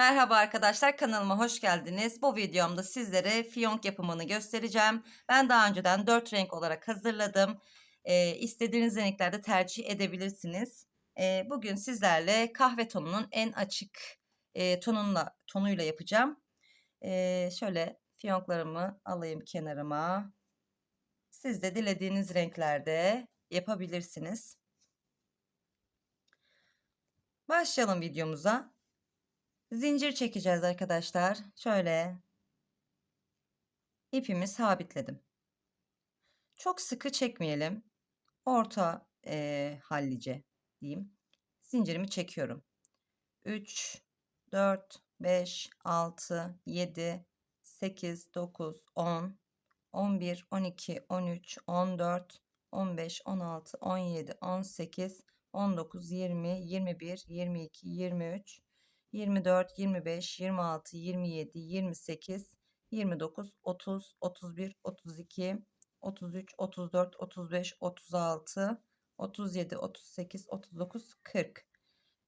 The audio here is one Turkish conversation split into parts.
Merhaba arkadaşlar kanalıma hoş geldiniz. Bu videomda sizlere fiyonk yapımını göstereceğim. Ben daha önceden 4 renk olarak hazırladım. Ee, istediğiniz renklerde tercih edebilirsiniz. Ee, bugün sizlerle kahve tonunun en açık e, tonunla tonuyla yapacağım. Ee, şöyle fiyonklarımı alayım kenarıma. Siz de dilediğiniz renklerde yapabilirsiniz. Başlayalım videomuza. Zincir çekeceğiz arkadaşlar. Şöyle ipimi sabitledim. Çok sıkı çekmeyelim. Orta e, hallice diyeyim. Zincirimi çekiyorum. 3, 4, 5, 6, 7, 8, 9, 10, 11, 12, 13, 14, 15, 16, 17, 18, 19, 20, 21, 22, 23, 24, 25, 26, 27, 28, 29, 30, 31, 32, 33, 34, 35, 36, 37, 38, 39, 40,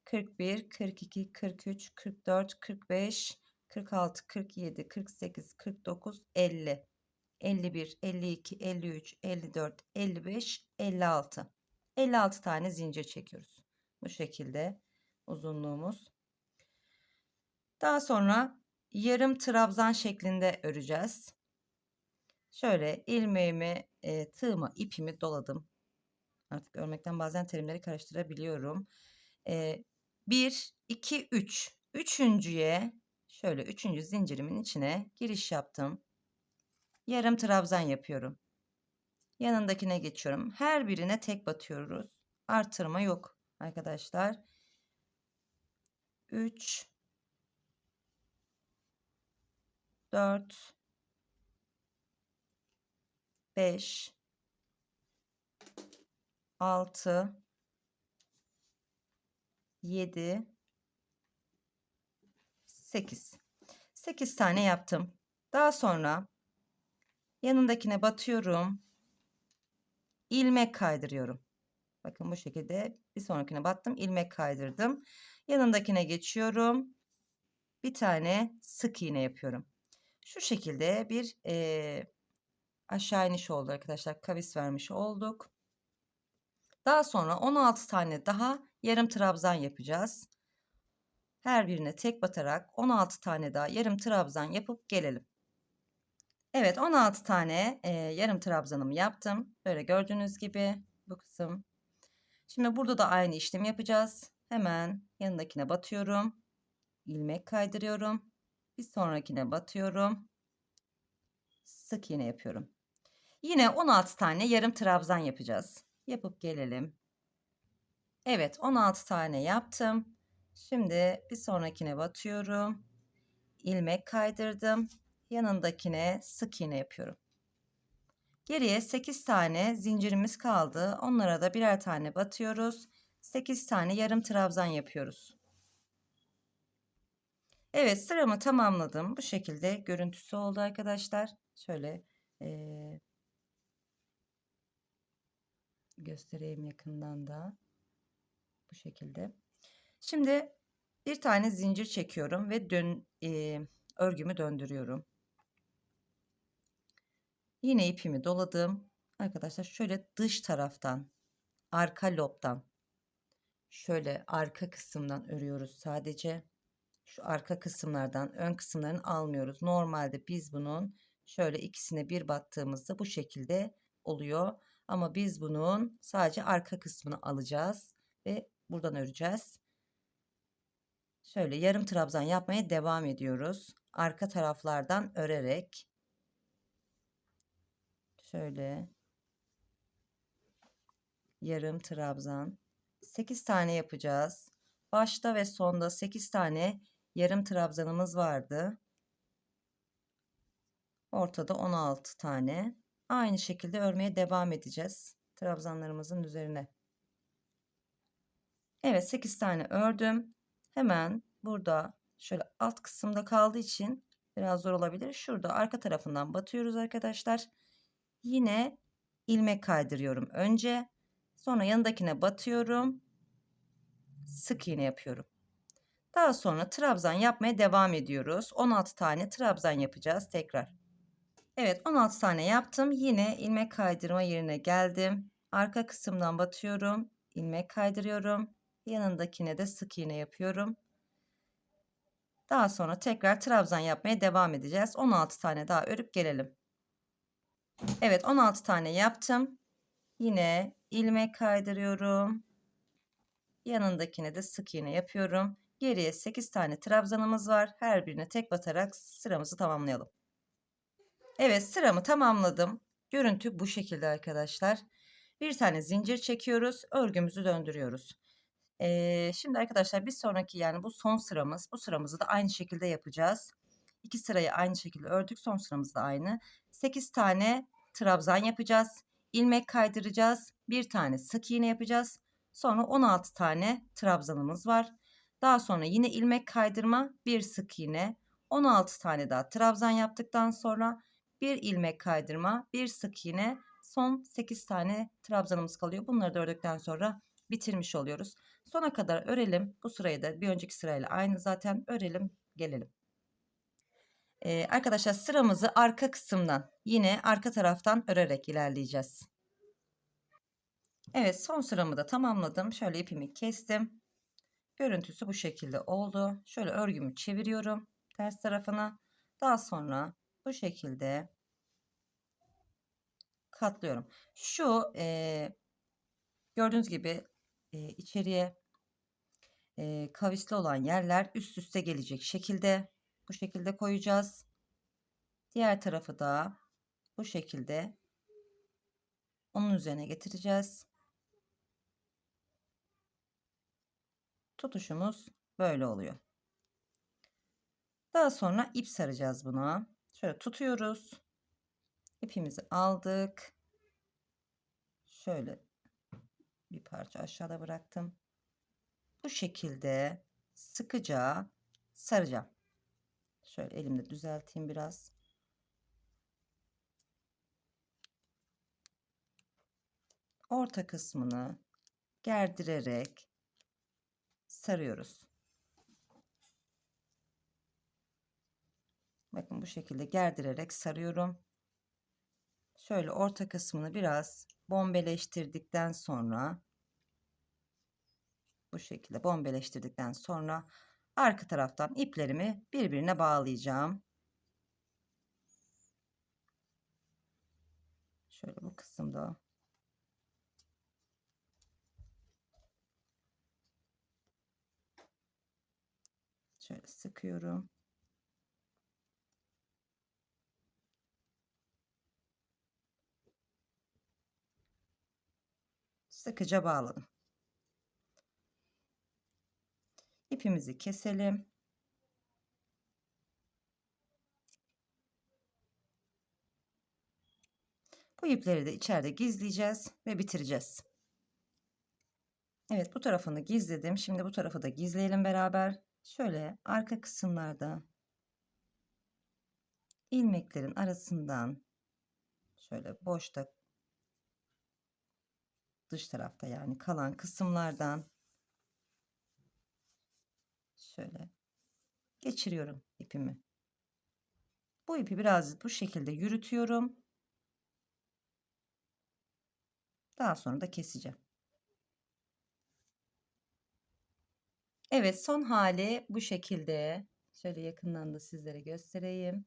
41, 42, 43, 44, 45, 46, 47, 48, 49, 50, 51, 52, 53, 54, 55, 56. 56 tane zincir çekiyoruz. Bu şekilde uzunluğumuz. Daha sonra yarım trabzan şeklinde öreceğiz. Şöyle ilmeğimi, e, tığıma, ipimi doladım. Artık örmekten bazen terimleri karıştırabiliyorum. E, 1, 2, 3. Üçüncüye şöyle üçüncü zincirimin içine giriş yaptım. Yarım trabzan yapıyorum. Yanındakine geçiyorum. Her birine tek batıyoruz. Artırma yok arkadaşlar. 3 4 5 6 7 8 8 tane yaptım. Daha sonra yanındakine batıyorum. ilmek kaydırıyorum. Bakın bu şekilde bir sonrakine battım. ilmek kaydırdım. Yanındakine geçiyorum. Bir tane sık iğne yapıyorum. Şu şekilde bir e, aşağı iniş oldu arkadaşlar. Kavis vermiş olduk. Daha sonra 16 tane daha yarım trabzan yapacağız. Her birine tek batarak 16 tane daha yarım trabzan yapıp gelelim. Evet 16 tane e, yarım trabzanımı yaptım. Böyle gördüğünüz gibi bu kısım. Şimdi burada da aynı işlemi yapacağız. Hemen yanındakine batıyorum. ilmek kaydırıyorum. Bir sonrakine batıyorum. Sık iğne yapıyorum. Yine 16 tane yarım trabzan yapacağız. Yapıp gelelim. Evet 16 tane yaptım. Şimdi bir sonrakine batıyorum. ilmek kaydırdım. Yanındakine sık iğne yapıyorum. Geriye 8 tane zincirimiz kaldı. Onlara da birer tane batıyoruz. 8 tane yarım trabzan yapıyoruz. Evet sıramı tamamladım. Bu şekilde görüntüsü oldu arkadaşlar. Şöyle ee, göstereyim yakından da. Bu şekilde. Şimdi bir tane zincir çekiyorum ve dön, e, örgümü döndürüyorum. Yine ipimi doladım. Arkadaşlar şöyle dış taraftan, arka lobdan, şöyle arka kısımdan örüyoruz sadece. Şu arka kısımlardan ön kısımlarını almıyoruz. Normalde biz bunun şöyle ikisine bir battığımızda bu şekilde oluyor. Ama biz bunun sadece arka kısmını alacağız ve buradan öreceğiz. Şöyle yarım trabzan yapmaya devam ediyoruz. Arka taraflardan örerek şöyle yarım trabzan 8 tane yapacağız. Başta ve sonda 8 tane yarım trabzanımız vardı. Ortada 16 tane. Aynı şekilde örmeye devam edeceğiz. Trabzanlarımızın üzerine. Evet 8 tane ördüm. Hemen burada şöyle alt kısımda kaldığı için biraz zor olabilir. Şurada arka tarafından batıyoruz arkadaşlar. Yine ilmek kaydırıyorum önce. Sonra yanındakine batıyorum. Sık iğne yapıyorum. Daha sonra trabzan yapmaya devam ediyoruz. 16 tane trabzan yapacağız tekrar. Evet 16 tane yaptım. Yine ilmek kaydırma yerine geldim. Arka kısımdan batıyorum. ilmek kaydırıyorum. Yanındakine de sık iğne yapıyorum. Daha sonra tekrar trabzan yapmaya devam edeceğiz. 16 tane daha örüp gelelim. Evet 16 tane yaptım. Yine ilmek kaydırıyorum. Yanındakine de sık iğne yapıyorum. Geriye 8 tane trabzanımız var. Her birine tek batarak sıramızı tamamlayalım. Evet sıramı tamamladım. Görüntü bu şekilde arkadaşlar. Bir tane zincir çekiyoruz. Örgümüzü döndürüyoruz. Ee, şimdi arkadaşlar bir sonraki yani bu son sıramız. Bu sıramızı da aynı şekilde yapacağız. İki sırayı aynı şekilde ördük. Son sıramız da aynı. 8 tane trabzan yapacağız. ilmek kaydıracağız. Bir tane sık iğne yapacağız. Sonra 16 tane trabzanımız var. Daha sonra yine ilmek kaydırma, bir sık iğne, 16 tane daha trabzan yaptıktan sonra bir ilmek kaydırma, bir sık iğne, son 8 tane trabzanımız kalıyor. Bunları da ördükten sonra bitirmiş oluyoruz. Sona kadar örelim. Bu sırayı da bir önceki sırayla aynı zaten örelim, gelelim. Ee, arkadaşlar sıramızı arka kısımdan yine arka taraftan örerek ilerleyeceğiz. Evet son sıramı da tamamladım. Şöyle ipimi kestim. Görüntüsü bu şekilde oldu. Şöyle örgümü çeviriyorum ters tarafına. Daha sonra bu şekilde katlıyorum. Şu e, gördüğünüz gibi e, içeriye e, kavisli olan yerler üst üste gelecek şekilde bu şekilde koyacağız. Diğer tarafı da bu şekilde onun üzerine getireceğiz. Tutuşumuz böyle oluyor. Daha sonra ip saracağız buna. Şöyle tutuyoruz. İpimizi aldık. Şöyle bir parça aşağıda bıraktım. Bu şekilde sıkıca saracağım. Şöyle elimde düzelteyim biraz. Orta kısmını gerdirerek sarıyoruz. Bakın bu şekilde gerdirerek sarıyorum. Şöyle orta kısmını biraz bombeleştirdikten sonra bu şekilde bombeleştirdikten sonra arka taraftan iplerimi birbirine bağlayacağım. Şöyle bu kısımda şöyle sıkıyorum. sıkıca bağladım. İpimizi keselim. Bu ipleri de içeride gizleyeceğiz ve bitireceğiz. Evet bu tarafını gizledim. Şimdi bu tarafı da gizleyelim beraber. Şöyle arka kısımlarda ilmeklerin arasından şöyle boşta dış tarafta yani kalan kısımlardan şöyle geçiriyorum ipimi. Bu ipi biraz bu şekilde yürütüyorum. Daha sonra da keseceğim. Evet son hali bu şekilde. Şöyle yakından da sizlere göstereyim.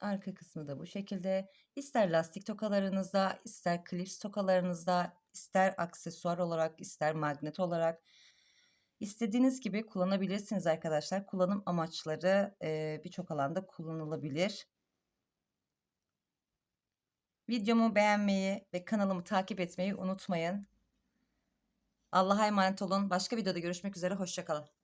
Arka kısmı da bu şekilde. İster lastik tokalarınızda, ister klips tokalarınızda, ister aksesuar olarak, ister magnet olarak istediğiniz gibi kullanabilirsiniz arkadaşlar. Kullanım amaçları e, birçok alanda kullanılabilir. Videomu beğenmeyi ve kanalımı takip etmeyi unutmayın. Allah'a emanet olun. Başka videoda görüşmek üzere. Hoşçakalın.